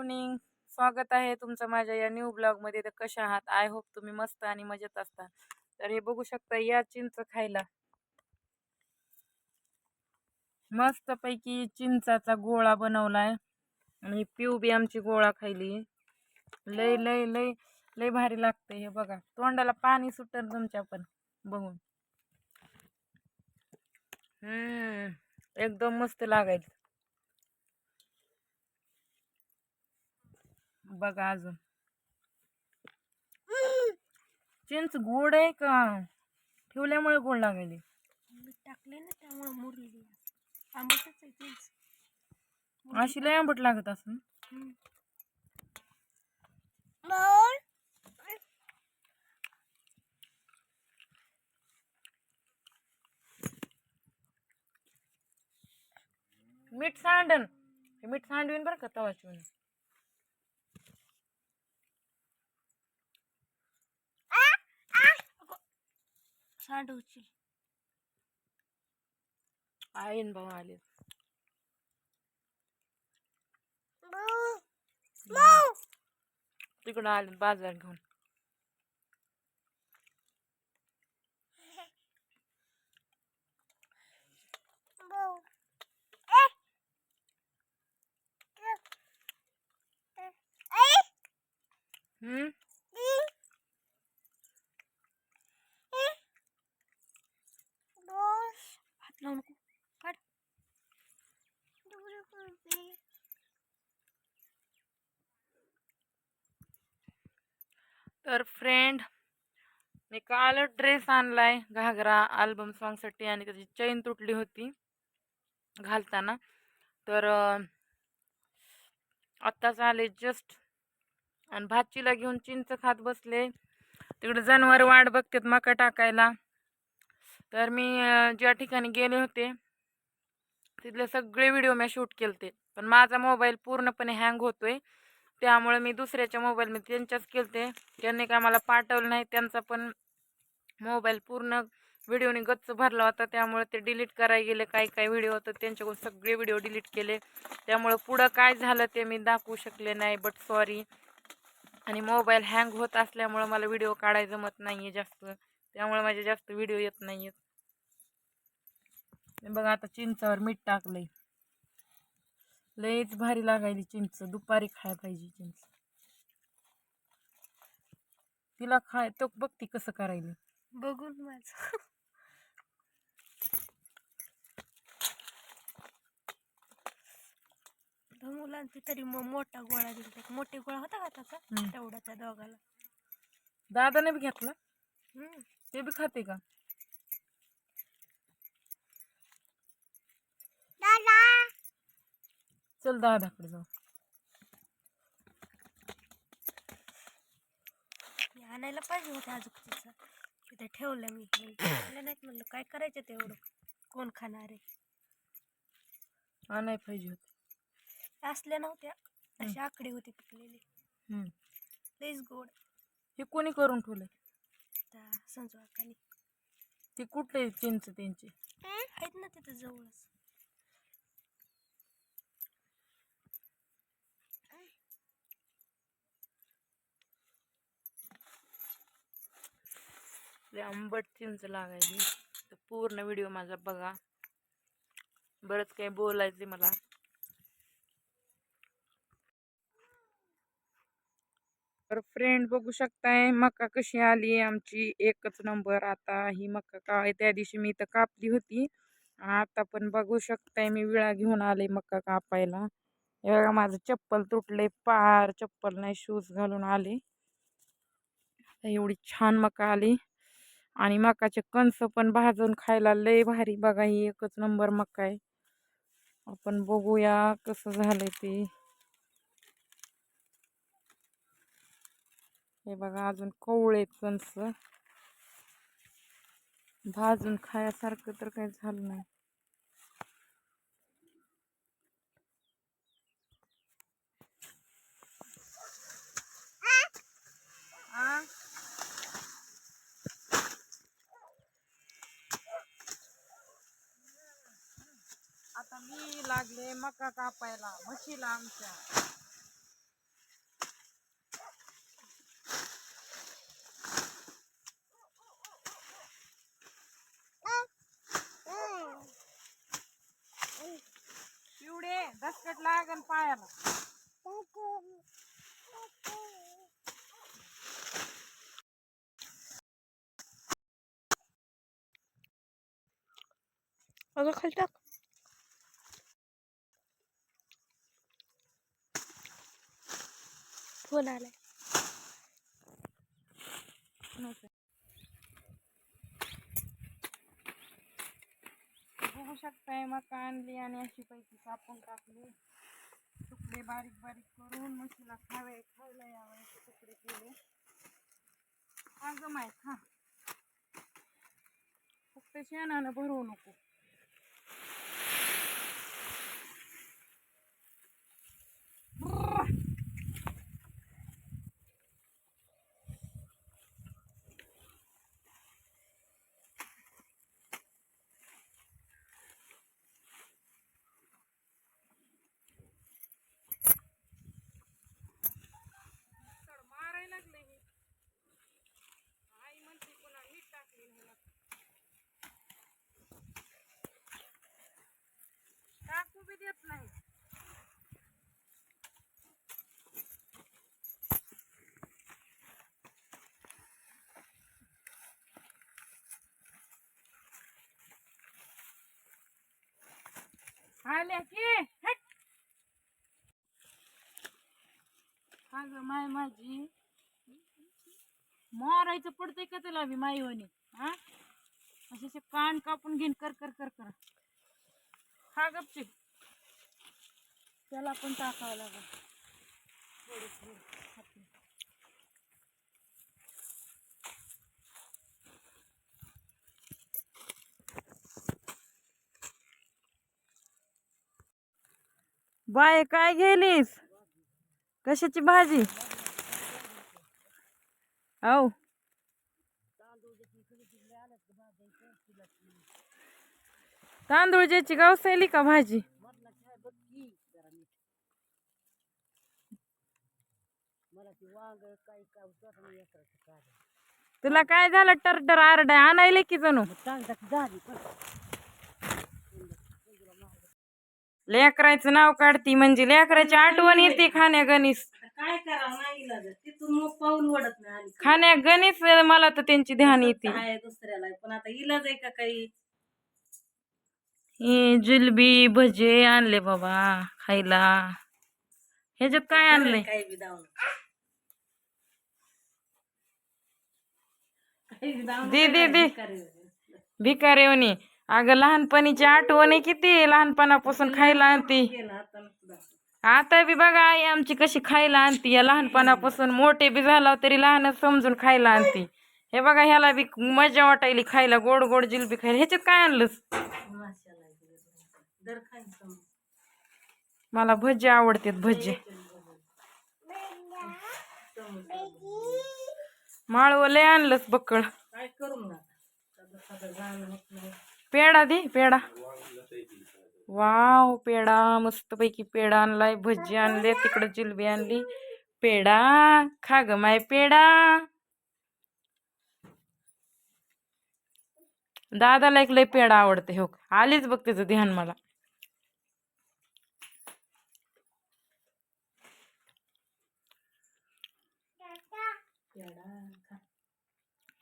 Afternoon स्वागत आहे तुमचं माझ्या या न्यू ब्लॉगमध्ये तर कशा आहात? आय होप तुम्ही मस्त आणि मजेत असता. तर हे बघू शकता या चिंच खायला. मस्तपैकी चिंचाचा गोळा बनवलाय. आणि पिऊ बी आमची गोळा खायली. लय लय लय लय भारी लागते हे बघा. तोंडाला पाणी सुटल तुमच्या पण बघून. हम्म एकदम मस्त लागायचं. बघा अजून. चिंच गोड आहे का? ठेवल्यामुळे गोड लागायली मीठ टाकले ना त्यामुळे मुरली आंबटच आहे तेच अशी लय आंबट लागत असं मीठ सांडन हे मीठ सांडवीन बरं का तवाची म्हणून सांडवची आईन भाऊ आले. तिकडं आले बाजार घेऊन हम्म हात लावू नको काढ तर फ्रेंड मी काल ड्रेस आणलाय घागरा अल्बम सॉंगसाठी आणि त्याची चैन तुटली होती घालताना. तर आत्ताच आले जस्ट आणि भाचीला घेऊन चिंच खात बसले. तिकडे जनावर वाट बघतात मका टाकायला. तर मी ज्या ठिकाणी गेले होते तिथले सगळे व्हिडिओ मी शूट केलते. पण माझा मोबाईल पूर्णपणे हँग होतोय. त्यामुळे मी दुसऱ्याच्या मोबाईलमध्ये त्यांच्याच केलते. त्यांनी काय मला पाठवलं नाही त्यांचा पण मोबाईल पूर्ण व्हिडिओने गच्च भरला होता. त्यामुळे ते डिलीट करायला गेले. काही काही व्हिडिओ होतं त्यांच्याकडून सगळे व्हिडिओ डिलीट केले. त्यामुळं पुढं काय झालं ते मी दाखवू शकले नाही बट सॉरी आणि मोबाईल हँग होत असल्यामुळं मला व्हिडिओ काढायला जमत नाही आहे जास्त. त्यामुळे माझे जास्त व्हिडिओ येत नाही आहेत बघा आता चिंचावर मीठ टाकलंय. लयच भारी लागायली चिंच. दुपारी खाय पाहिजे चिंच. तिला खाय तो बघ ती कसं करायली. बघून माझ. मुलांची तरी मग मोठा गोळा दिला मोठे गोळा होता का त्याचा? हम्म. तेवढा त्या दोघाला. दादाने बी घेतला? हम्म. ते बी खाते का? चल दादाकडे जाऊ. मी आणायला पाहिजे होते अजून तिचं. तिथे ठेवलं मी. आणलं नाहीत म्हणलं काय करायचं ते एवढं कोण खाणार आहे? आणाय पाहिजे होते. असल्या नव्हत्या. अशी आकडे होते पिकलेले. लईच गोड. हे कोणी करून ठेवलंय? त्या संजू आकाने ते कुठले चिंच त्यांचे? आहेत ना तिथं जवळच. लय आंबट चिंच लागायची. तर पूर्ण व्हिडिओ माझा बघा. बरंच काही बोलायचे मला. तर फ्रेंड बघू शकताय मका कशी आली आमची? एकच नंबर आता ही मका काय त्या दिवशी मी इथं कापली होती. आता पण बघू शकताय मी विळा घेऊन आले मका कापायला. एवढा माझं चप्पल तुटले पार चप्पल नाही शूज घालून आले. एवढी छान मका आली. आणि मकाचे कणस पण भाजून खायला लय भारी बघा ही एकच नंबर मका आहे. आपण बघूया कसं झालंय ते. हे बघा अजून कोवळे कणस. भाजून खायासारखं तर काही झालं नाही. मका कापायला म्हशीला आमच्या. पिवडे दसकट लागन पायाला. अगं खाल टाक. फ़ोन आलाय बघू शकताय मका आणली आणि अशी पैकी कापून टाकली. तुकडे बारीक बारीक शेणानं भरवू नको. टाकू नाही. आल्या की? अगं माय माझी. मारायचं पडतंय का तुला बी होणे हा? असे कान कापून घेईन कर कर कर कर. हा गपचे त्याला पण टाकावं लागेल. थोडं थोडं बाय काय गेलीस? कशाची भाजी? औ. तांदूळ ज्याची गावसायली का भाजी? तुला काय झालं टरटर आरडा? आणायले की जणू? लेकराचं नाव काढती म्हणजे लेकराची आठवण येते खाण्या गणिस. काय करावं नाही लागत. तिथून मग पाऊल ओढत नाही खाण्या गणिस मला तर त्यांची ध्यान येते. दुसऱ्याला पण आता इलाज आहे का काही? हे जिलबी भजे आणले बाबा खायला. ह्याच्यात काय आणलंय? काही बी दावून काही बी दावून दे दे दे. भिकारेवणी. अगं लहानपणीची आठवण आहे किती? लहानपणापासून खायला आणती. आता बी बघा आई आमची कशी खायला आणती. या लहानपणापासून मोठे बी झाला तरी लहानच समजून खायला आणती. हे बघा ह्याला बी मजा वाटायली खायला. गोड गोड जिलबी खायला. ह्याच्यात काय समज. मला भजे आवडतात भजे. माळव लय आणलंस बक्कळ काय करू पेढा. दे पेढा. वाव पेढा मस्त पैकी पेढा आणलाय. भजी आणले तिकडे जिलबी आणली. पेढा खा ग माय पेढा. दादाला एक लय पेढा आवडते हो आलीच बघ त्याचं ध्यान मला.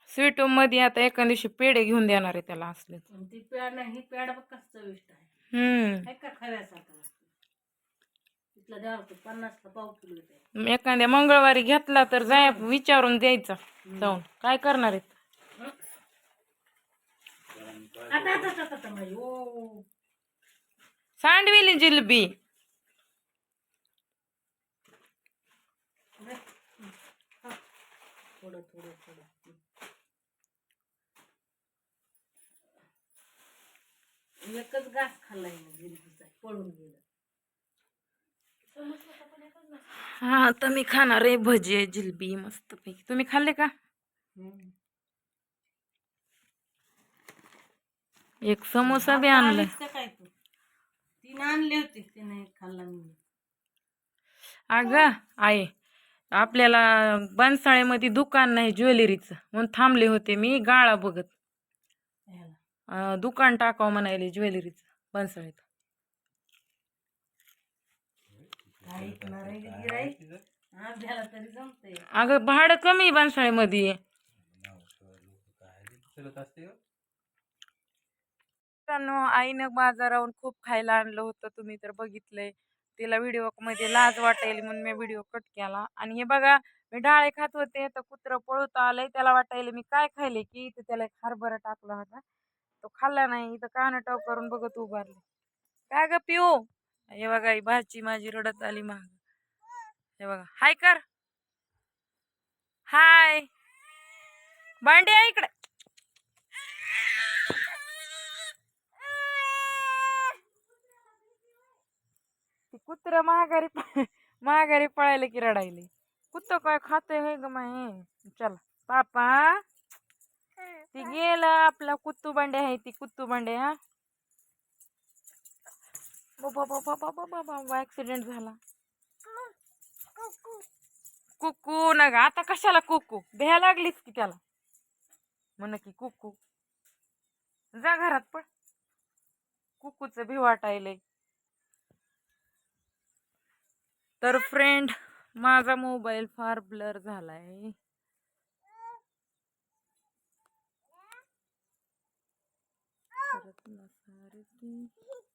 स्वीट होममध्ये आता एका दिवशी पेढे घेऊन देणार आहे त्याला असले आणि ती पेढा ही पेढा बघ कसं चविष्ट आहे. हम्म. काय का खाव्यासारखा लागतो तिथला द्यावा तो पन्नासला पाव किलो येते. एखाद्या मंगळवारी घेतला तर जाय विचारून द्यायचा. जाऊन. काय करणार आहेत? आता आता आता आता माझी ओ. सांडविली जिलबी. थोडं थोडं थोडं. एकच घास खाल्लाय जिलबीचा पळून गेलं. हा आता मी खाणार आहे भजे जिलबी मस्त पैकी तुम्ही खाल्ले का. एक समोसा बी काय तू? तिने आणले होते तिने खाल्ला मी. अगं आहे आपल्याला बनसाळेमध्ये दुकान नाही ज्वेलरीचं. म्हणून थांबले होते मी गाळा बघत. दुकान टाकावं म्हणायले ज्वेलरीचं बनसाळेत अगं भाडं कमी बनसाळीमध्ये. मित्रांनो आईनं बाजाराहून खूप खायला आणलं होतं तुम्ही तर बघितलंय. तिला व्हिडिओमध्ये लाज वाटायली म्हणून मी व्हिडिओ कट केला. आणि हे बघा मी डाळे खात होते तर कुत्र पळत आलंय त्याला वाटायला मी काय खायले की इथं त्याला हरभरा टाकला होता. तो खाल्ला नाही, इथं कान टाव करून बघत उभारले. काय ग हे बघा माझी रडत आली माग. हे बघा, हाय कर. हाय. भांडी आहे इकडे. कुत्र महागारी महागारी पळायला की रडायली. कुत्त काय खातोय हे ग माय? चल, पापा. ती गेलं आपला कुत्तू बंडे आहे ती कुत्तू बंडे हा. बाबा बाबा बाबा बाबा ऍक्सिडेंट झाला. कुकू ना आता कशाला कुकू? भ्या लागलीच की त्याला. म्हण की कुकू जा घरात पण कुकूच भी वाटायलंय तर फ्रेंड माझा मोबाईल फार ब्लर झालाय. परत नसारखी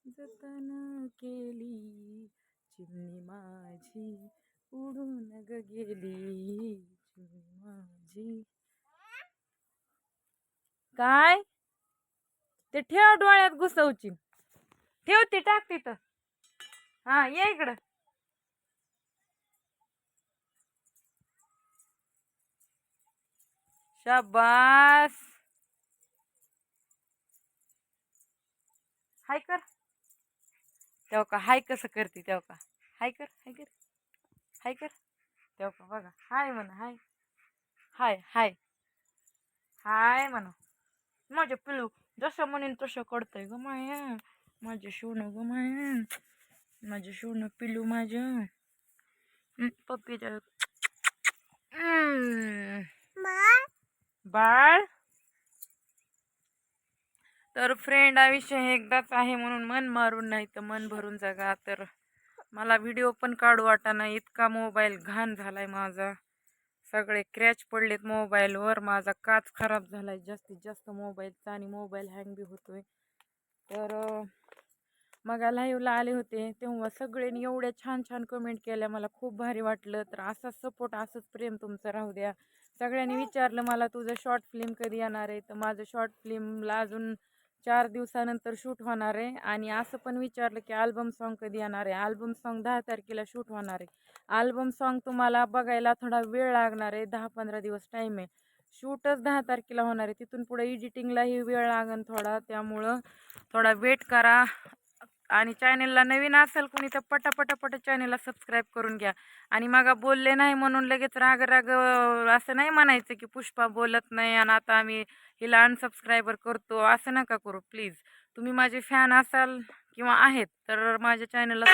जतन केली. चिमणी माझी उडून ग गेली. चिमणी माझी. काय? ते ठेव डोळ्यात घुसवची. ठेव ती टाक तिथं. हा ये इकडं. शाबास. हाय कर. तेव्हा का हाय कसं करते तेव्हा का? हाय कर हाय कर हाय कर. तेव्हा का बघा हाय म्हणा हाय. हाय हाय. हाय म्हणा. माझे पिलू जसं म्हणेन तसं करतंय ग माया. माझे सोनं ग माया. माझे सोनं पिलू माझं. पप्पीच्या बाळ? तर फ्रेंड आयुष्य हे एकदाच आहे म्हणून मन मारून नाही तर मन भरून जगा. तर मला व्हिडिओ पण काढू वाटाना इतका मोबाईल घाण झालाय माझा. सगळे क्रॅच पडलेत मोबाईलवर माझा काच खराब झालाय जास्तीत जास्त मोबाईलचा आणि मोबाईल हँग बी होतोय. तर मग लाईव्हला आले होते. तेव्हा सगळ्यांनी एवढ्या छान छान कमेंट केल्या. मला खूप भारी वाटलं. तर असाच सपोर्ट असंच प्रेम तुमचं राहू द्या. सगळ्यांनी विचारलं मला तुझं शॉर्ट फिल्म कधी येणार आहे? तर माझं शॉर्ट फिल्मला अजून चार दिवसानंतर शूट होणार आहे. आणि असं पण विचारलं की आल्बम सॉन्ग कधी येणार आहे? आल्बम सॉन्ग दहा तारखेला शूट होणार आहे. आल्बम सॉन्ग तुम्हाला बघायला थोडा वेळ लागणार आहे. दहा पंधरा दिवस टाईम आहे. शूटच दहा तारखेला होणार आहे. तिथून पुढे एडिटिंगलाही वेळ लागेल थोडा. त्यामुळं थोडा वेट करा. आणि चॅनेलला नवीन असेल कोणी तर पटापटापट चॅनेलला सबस्क्राईब करून घ्या. आणि मग बोलले नाही म्हणून लगेच राग राग असं नाही म्हणायचं की पुष्पा बोलत नाही आणि आता आम्ही हिला अनसबस्क्रायबर करतो. असं नका करू प्लीज तुम्ही माझे फॅन असाल किंवा आहेत तर माझ्या चॅनलला